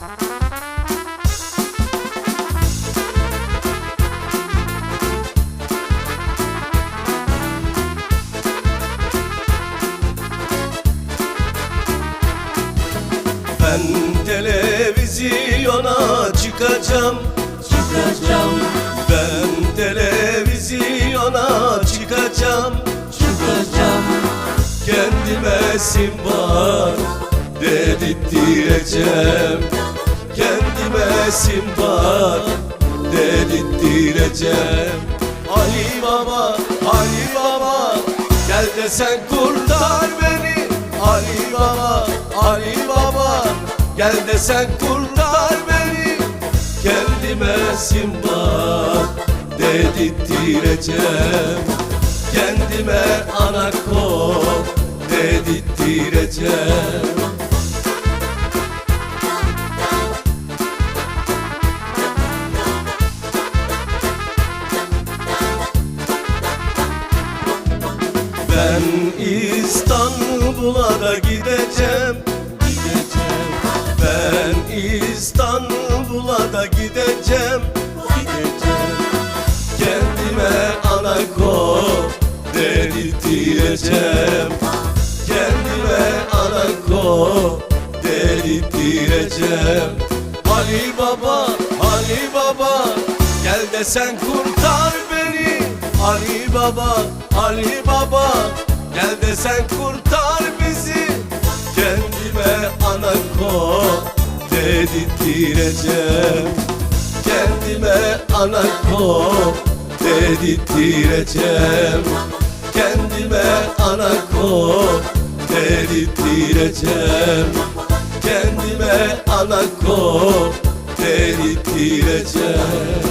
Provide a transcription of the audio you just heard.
Ben televizyona çıkacağım. Çıkacağım, Ben televizyona çıkacağım. Çıkacağım. Kendime simba dedirttireceğim Kendime simba dedirttireceğim Ali Baba, Ali Baba Gel de sen kurtar beni. Ali Baba, Ali Baba Gel de sen kurtar beni. Kendime simba dedirttireceğim Kendime anako dedirttireceğim Ben İstanbul'a da gideceğim. Gideceğim. Ben İstanbul'a da gideceğim. Gideceğim. Kendime anako dedirttireceğim Kendime anako dedirttireceğim Ali Baba, Ali Baba Gel de sen kurtar Ali Baba, Ali Baba Gel de sen kurtar bizi. Kendime anako dedirttireceğim Kendime anako dedirttireceğim Kendime anako dedirttireceğim Kendime anako dedirttireceğim